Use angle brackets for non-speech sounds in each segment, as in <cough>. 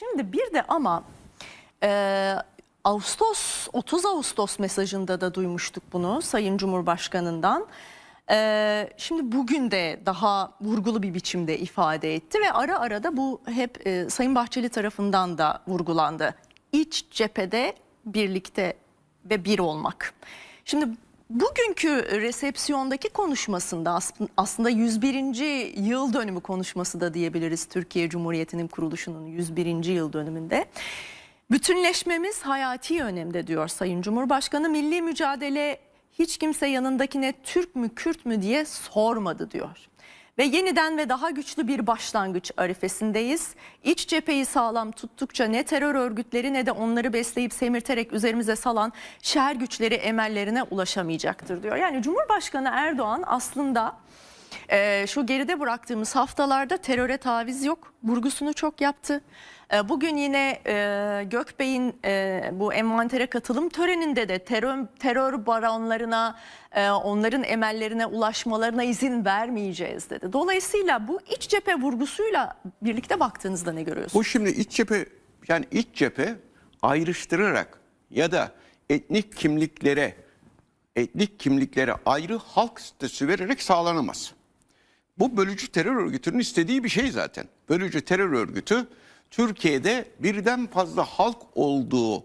Şimdi bir de ama e, Ağustos 30 Ağustos mesajında da duymuştuk bunu Sayın Cumhurbaşkanı'ndan. E, şimdi bugün de daha vurgulu bir biçimde ifade etti ve ara ara da bu hep e, Sayın Bahçeli tarafından da vurgulandı. İç cephede birlikte ve bir olmak. Şimdi bugünkü resepsiyondaki konuşmasında as- aslında 101. yıl dönümü konuşması da diyebiliriz Türkiye Cumhuriyeti'nin kuruluşunun 101. yıl dönümünde. Bütünleşmemiz hayati önemde diyor Sayın Cumhurbaşkanı. Milli mücadele hiç kimse yanındakine Türk mü Kürt mü diye sormadı diyor. Ve yeniden ve daha güçlü bir başlangıç arifesindeyiz. İç cepheyi sağlam tuttukça ne terör örgütleri ne de onları besleyip semirterek üzerimize salan şer güçleri emellerine ulaşamayacaktır diyor. Yani Cumhurbaşkanı Erdoğan aslında e, şu geride bıraktığımız haftalarda teröre taviz yok vurgusunu çok yaptı. E, Bugün yine e, Gökbey'in e, bu envantere katılım töreninde de terör, terör baronlarına, e, onların emellerine ulaşmalarına izin vermeyeceğiz dedi. Dolayısıyla bu iç cephe vurgusuyla birlikte baktığınızda ne görüyorsunuz? Bu şimdi iç cephe yani iç cephe ayrıştırarak ya da etnik kimliklere etnik kimliklere ayrı halk statüsü vererek sağlanamaz. Bu bölücü terör örgütünün istediği bir şey zaten. Bölücü terör örgütü Türkiye'de birden fazla halk olduğu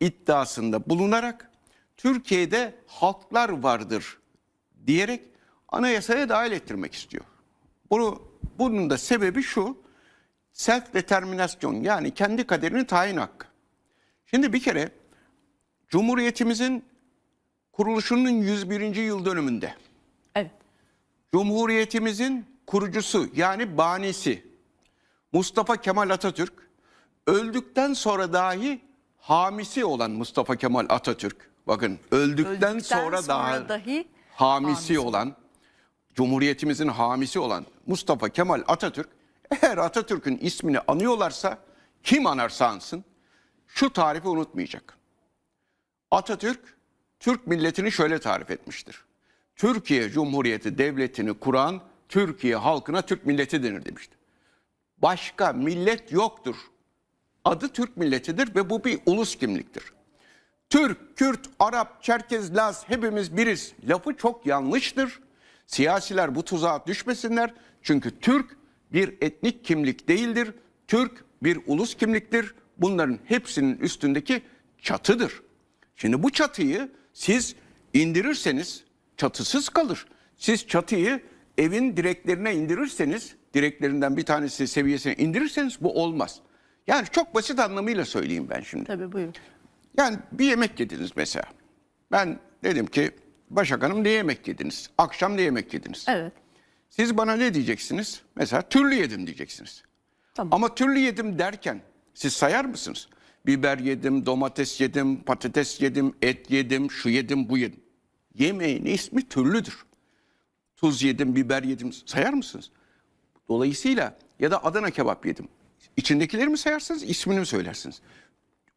iddiasında bulunarak Türkiye'de halklar vardır diyerek anayasaya dahil ettirmek istiyor. Bunu bunun da sebebi şu self determinasyon yani kendi kaderini tayin hakkı. Şimdi bir kere Cumhuriyetimizin kuruluşunun 101. yıl dönümünde. Cumhuriyetimizin kurucusu yani banisi Mustafa Kemal Atatürk öldükten sonra dahi hamisi olan Mustafa Kemal Atatürk bakın öldükten, Öldükten sonra, sonra daha dahi hamisi, hamisi. olan Cumhuriyetimizin hamisi olan Mustafa Kemal Atatürk eğer Atatürk'ün ismini anıyorlarsa kim anarsa ansın şu tarifi unutmayacak. Atatürk Türk milletini şöyle tarif etmiştir. Türkiye Cumhuriyeti devletini kuran Türkiye halkına Türk milleti denir demiştir. Başka millet yoktur. Adı Türk milletidir ve bu bir ulus kimliktir. Türk, Kürt, Arap, Çerkez, Laz hepimiz biriz. Lafı çok yanlıştır. Siyasiler bu tuzağa düşmesinler. Çünkü Türk bir etnik kimlik değildir. Türk bir ulus kimliktir. Bunların hepsinin üstündeki çatıdır. Şimdi bu çatıyı siz indirirseniz çatısız kalır. Siz çatıyı evin direklerine indirirseniz, direklerinden bir tanesi seviyesine indirirseniz bu olmaz. Yani çok basit anlamıyla söyleyeyim ben şimdi. Tabii buyurun. Yani bir yemek yediniz mesela. Ben dedim ki Başak Hanım ne yemek yediniz? Akşam ne yemek yediniz? Evet. Siz bana ne diyeceksiniz? Mesela türlü yedim diyeceksiniz. Tamam. Ama türlü yedim derken siz sayar mısınız? Biber yedim, domates yedim, patates yedim, et yedim, şu yedim, bu yedim. Yemeğin ismi türlüdür. Tuz yedim, biber yedim sayar mısınız? Dolayısıyla ya da Adana kebap yedim. İçindekileri mi sayarsınız, ismini mi söylersiniz?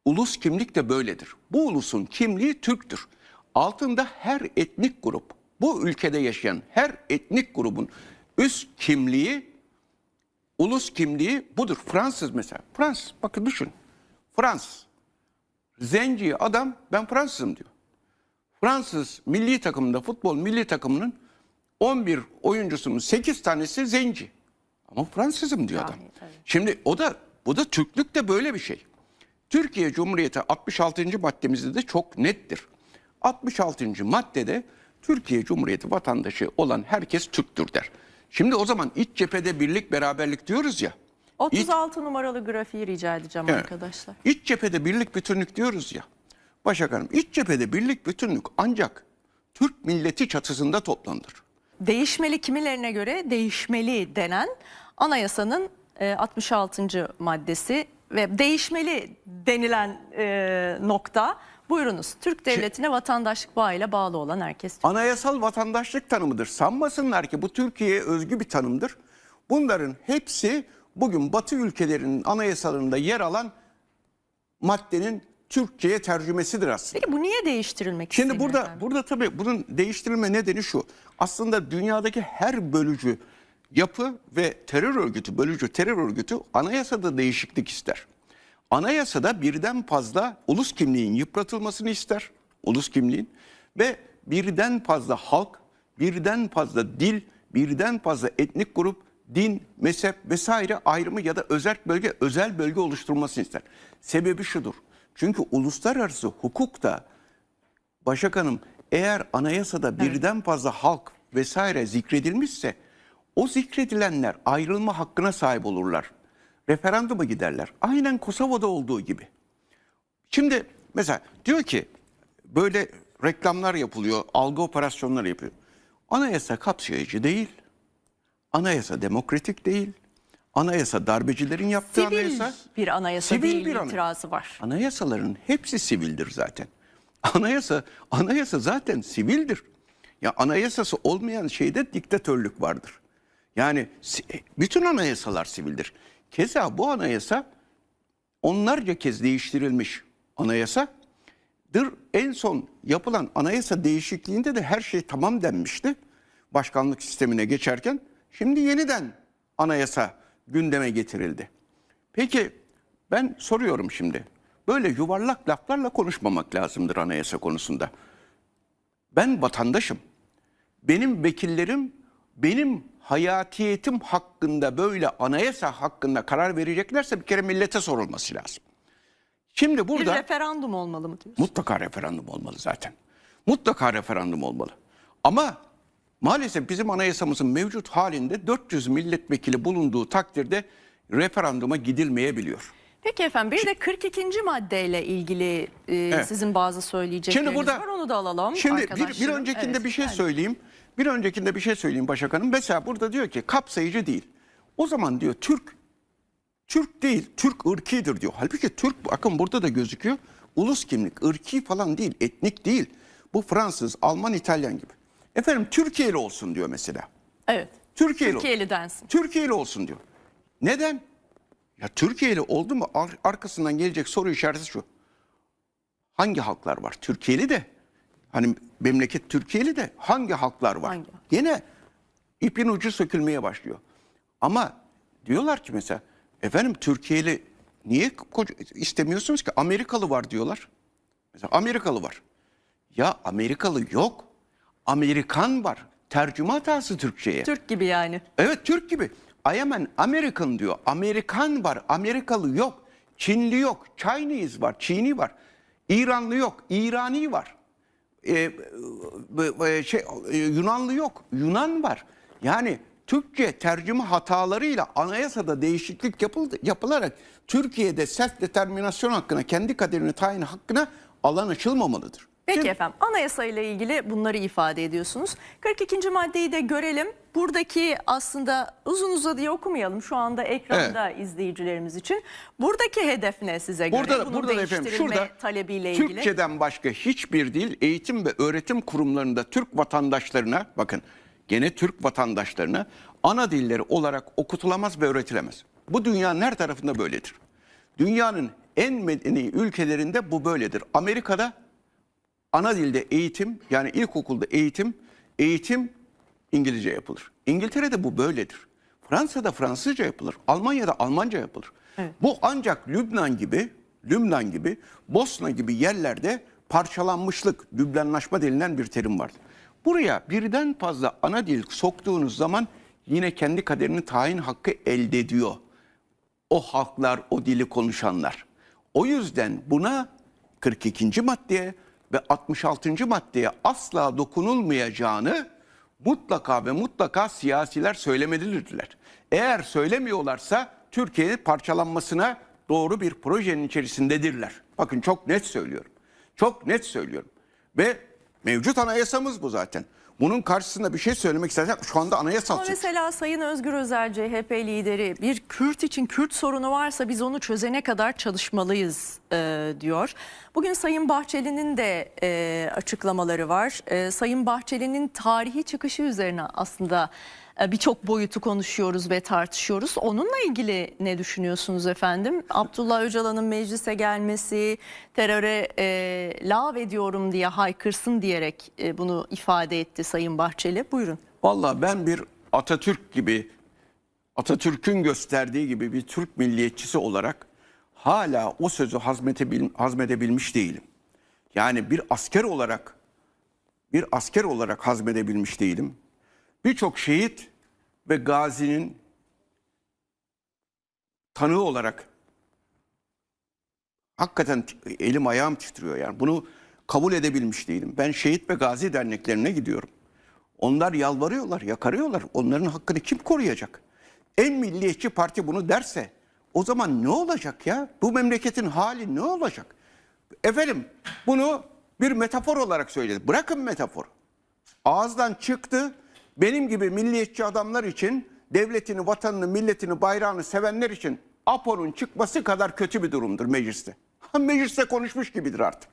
Ulus kimlik de böyledir. Bu ulusun kimliği Türktür. Altında her etnik grup, bu ülkede yaşayan her etnik grubun üst kimliği, ulus kimliği budur. Fransız mesela. Fransız bakın düşün. Fransız. Zenci adam ben Fransızım diyor. Fransız milli takımında futbol milli takımının 11 oyuncusunun 8 tanesi zenci. Ama Fransızım diyor adam. Yani, tabii. Şimdi o da bu da Türklük de böyle bir şey. Türkiye Cumhuriyeti 66. maddemizde de çok nettir. 66. maddede Türkiye Cumhuriyeti vatandaşı olan herkes Türktür der. Şimdi o zaman iç cephede birlik beraberlik diyoruz ya. İç, 36 numaralı grafiği rica edeceğim Evet. arkadaşlar. iç cephede birlik bütünlük diyoruz ya. Başak Hanım iç cephede birlik bütünlük ancak Türk milleti çatısında toplanır. Değişmeli kimilerine göre değişmeli denen anayasanın e, 66. maddesi ve değişmeli denilen e, nokta buyurunuz. Türk devletine vatandaşlık bağıyla bağlı olan herkes. Türk. Anayasal vatandaşlık tanımıdır. Sanmasınlar ki bu Türkiye'ye özgü bir tanımdır. Bunların hepsi bugün Batı ülkelerinin anayasalarında yer alan maddenin Türkçe'ye tercümesidir aslında. Peki bu niye değiştirilmek Şimdi burada efendim? burada tabii bunun değiştirilme nedeni şu. Aslında dünyadaki her bölücü yapı ve terör örgütü, bölücü terör örgütü anayasada değişiklik ister. Anayasada birden fazla ulus kimliğin yıpratılmasını ister. Ulus kimliğin ve birden fazla halk, birden fazla dil, birden fazla etnik grup, din, mezhep vesaire ayrımı ya da özel bölge özel bölge oluşturulmasını ister. Sebebi şudur. Çünkü uluslararası hukukta Başak Hanım eğer anayasada birden fazla halk vesaire zikredilmişse o zikredilenler ayrılma hakkına sahip olurlar. Referanduma giderler. Aynen Kosova'da olduğu gibi. Şimdi mesela diyor ki böyle reklamlar yapılıyor, algı operasyonları yapıyor. Anayasa kapsayıcı değil. Anayasa demokratik değil. Anayasa darbecilerin yaptığı Sivil anayasa. bir anayasa Sivil değil bir anayasa. itirazı var. Anayasaların hepsi sivildir zaten. <laughs> Anayasa anayasa zaten sivildir. Ya anayasası olmayan şeyde diktatörlük vardır. Yani bütün anayasalar sivildir. Keza bu anayasa onlarca kez değiştirilmiş anayasadır. En son yapılan anayasa değişikliğinde de her şey tamam denmişti. Başkanlık sistemine geçerken şimdi yeniden anayasa gündeme getirildi. Peki ben soruyorum şimdi. Böyle yuvarlak laflarla konuşmamak lazımdır anayasa konusunda. Ben vatandaşım. Benim vekillerim benim hayatiyetim hakkında böyle anayasa hakkında karar vereceklerse bir kere millete sorulması lazım. Şimdi Bir burada referandum olmalı mı diyorsun? mutlaka referandum olmalı zaten. Mutlaka referandum olmalı. Ama maalesef bizim anayasamızın mevcut halinde 400 milletvekili bulunduğu takdirde referanduma gidilmeyebiliyor. Peki efendim bir de 42. maddeyle ilgili e, sizin bazı söyleyecekleriniz Şimdi burada var. Onu da alalım Şimdi bir, bir öncekinde Evet, bir şey yani. söyleyeyim. Bir öncekinde bir şey söyleyeyim Başak Hanım. Mesela burada diyor ki kapsayıcı değil. O zaman diyor Türk Türk değil, Türk ırkidir diyor. Halbuki Türk bakın burada da gözüküyor. Ulus kimlik, ırki falan değil, etnik değil. Bu Fransız, Alman, İtalyan gibi. Efendim Türkiye'li olsun diyor mesela. Evet. Türkiye'li, Türkiye'li densin. Türkiye'li olsun diyor. Neden? Ya Türkiye'li oldu mu ar- arkasından gelecek soru işareti şu. Hangi halklar var? Türkiye'li de hani memleket Türkiye'li de hangi halklar var? Hangi? Yine ipin ucu sökülmeye başlıyor. Ama diyorlar ki mesela efendim Türkiye'li niye istemiyorsunuz ki Amerikalı var diyorlar. Mesela Amerikalı var. Ya Amerikalı yok. Amerikan var. Tercüme hatası Türkçe'ye. Türk gibi yani. Evet Türk gibi. I am an American diyor. Amerikan var. Amerikalı yok. Çinli yok. Chinese var. Çini var. İranlı yok. İrani var. Ee, şey, e, Yunanlı yok. Yunan var. Yani Türkçe tercüme hatalarıyla anayasada değişiklik yapıldı, yapılarak Türkiye'de self determinasyon hakkına, kendi kaderini tayin hakkına alan açılmamalıdır. Peki Şimdi- efendim anayasa ile ilgili bunları ifade ediyorsunuz. 42. maddeyi de görelim. Buradaki aslında uzun uzadıya okumayalım şu anda ekranda izleyicilerimiz için. Buradaki hedef ne size göre? Burada, Bunun efendim şurada talebiyle ilgili. Türkçeden başka hiçbir dil eğitim ve öğretim kurumlarında Türk vatandaşlarına bakın gene Türk vatandaşlarına ana dilleri olarak okutulamaz ve öğretilemez. Bu dünyanın her tarafında böyledir. Dünyanın en medeni ülkelerinde bu böyledir. Amerika'da ana dilde eğitim yani ilkokulda eğitim eğitim İngilizce yapılır. İngiltere'de bu böyledir. Fransa'da Fransızca yapılır. Almanya'da Almanca yapılır. Bu ancak Lübnan gibi, Lübnan gibi, Bosna gibi yerlerde parçalanmışlık, Lübnanlaşma denilen bir terim vardır. Buraya birden fazla ana dil soktuğunuz zaman yine kendi kaderini tayin hakkı elde ediyor o halklar, o dili konuşanlar. O yüzden buna 42. maddeye ve 66. maddeye asla dokunulmayacağını mutlaka ve mutlaka siyasiler söylemelidirler. Eğer söylemiyorlarsa Türkiye'nin parçalanmasına doğru bir projenin içerisindedirler. Bakın çok net söylüyorum. Çok net söylüyorum. Ve mevcut anayasamız bu zaten. Bunun karşısında bir şey söylemek istersen şu anda anayasal Ama mesela Sayın Özgür Özel CHP lideri bir Kürt için Kürt sorunu varsa biz onu çözene kadar çalışmalıyız e, diyor. Bugün Sayın Bahçeli'nin de e, açıklamaları var. E, Sayın Bahçeli'nin tarihi çıkışı üzerine aslında birçok boyutu konuşuyoruz ve tartışıyoruz. Onunla ilgili ne düşünüyorsunuz efendim? Abdullah Öcalan'ın meclise gelmesi, teröre e, lav ediyorum diye haykırsın diyerek e, bunu ifade etti Sayın Bahçeli. Buyurun. Vallahi ben bir Atatürk gibi Atatürk'ün gösterdiği gibi bir Türk milliyetçisi olarak hala o sözü hazmedebil, hazmedebilmiş değilim. Yani bir asker olarak bir asker olarak hazmedebilmiş değilim. Birçok şehit ve gazinin tanığı olarak hakikaten elim ayağım titriyor yani. Bunu kabul edebilmiş değilim. Ben şehit ve gazi derneklerine gidiyorum. Onlar yalvarıyorlar, yakarıyorlar. Onların hakkını kim koruyacak? En milliyetçi parti bunu derse o zaman ne olacak ya? Bu memleketin hali ne olacak? Efendim bunu bir metafor olarak söyledi. Bırakın metaforu. Ağızdan çıktı. Benim gibi milliyetçi adamlar için devletini, vatanını, milletini, bayrağını sevenler için APO'nun çıkması kadar kötü bir durumdur mecliste. Mecliste konuşmuş gibidir artık.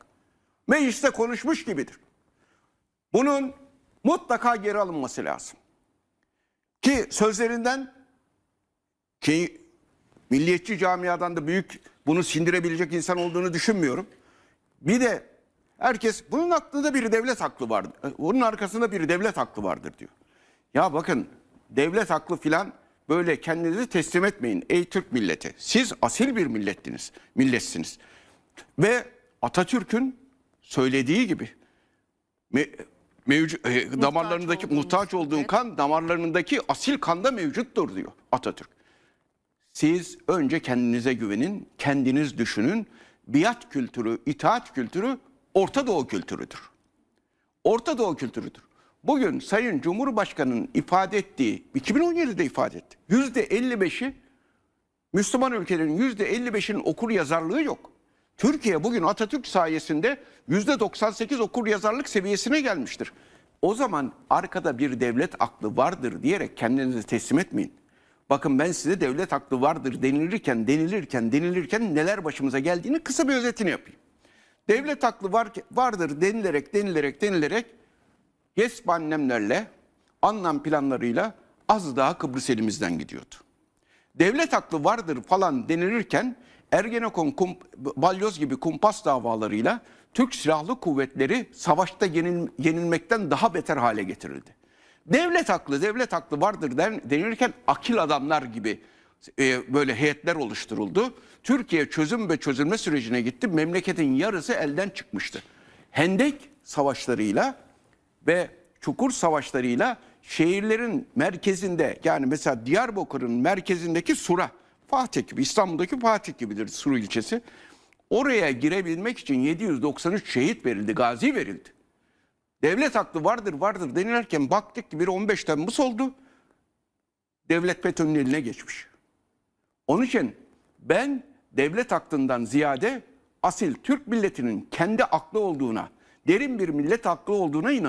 Mecliste konuşmuş gibidir. Bunun mutlaka geri alınması lazım. Ki sözlerinden ki milliyetçi camiadan da büyük bunu sindirebilecek insan olduğunu düşünmüyorum. Bir de herkes bunun aklında bir devlet aklı vardır. Onun arkasında bir devlet aklı vardır diyor. Ya bakın devlet aklı filan böyle kendinizi teslim etmeyin ey Türk milleti. Siz asil bir millettiniz, milletsiniz. Ve Atatürk'ün söylediği gibi me- mevcu- e, damarlarındaki olduğumuz, muhtaç olduğun evet. kan damarlarındaki asil kanda mevcuttur diyor Atatürk. Siz önce kendinize güvenin, kendiniz düşünün. Biat kültürü, itaat kültürü Orta Doğu kültürüdür. Orta Doğu kültürüdür. Bugün Sayın Cumhurbaşkanı'nın ifade ettiği, 2017'de ifade etti. Yüzde 55'i Müslüman ülkelerin yüzde 55'inin okur yazarlığı yok. Türkiye bugün Atatürk sayesinde yüzde 98 okur yazarlık seviyesine gelmiştir. O zaman arkada bir devlet aklı vardır diyerek kendinizi teslim etmeyin. Bakın ben size devlet aklı vardır denilirken, denilirken, denilirken neler başımıza geldiğini kısa bir özetini yapayım. Devlet aklı var, vardır denilerek, denilerek, denilerek GESP annemlerle, anlam planlarıyla az daha Kıbrıs elimizden gidiyordu devlet aklı vardır falan denilirken Ergenekon, kum, balyoz gibi kumpas davalarıyla Türk Silahlı Kuvvetleri savaşta yenil, yenilmekten daha beter hale getirildi. Devlet aklı, devlet aklı vardır den, denilirken akil adamlar gibi e, böyle heyetler oluşturuldu. Türkiye çözüm ve çözülme sürecine gitti. Memleketin yarısı elden çıkmıştı. Hendek savaşlarıyla ve çukur savaşlarıyla şehirlerin merkezinde yani mesela Diyarbakır'ın merkezindeki Sura, Fatih gibi İstanbul'daki Fatih gibidir Suru ilçesi. Oraya girebilmek için 793 şehit verildi, gazi verildi. Devlet aklı vardır vardır denilirken baktık ki bir 15 Temmuz oldu. Devlet FETÖ'nün eline geçmiş. Onun için ben devlet aklından ziyade asil Türk milletinin kendi aklı olduğuna, derin bir millet aklı olduğuna inanıyorum.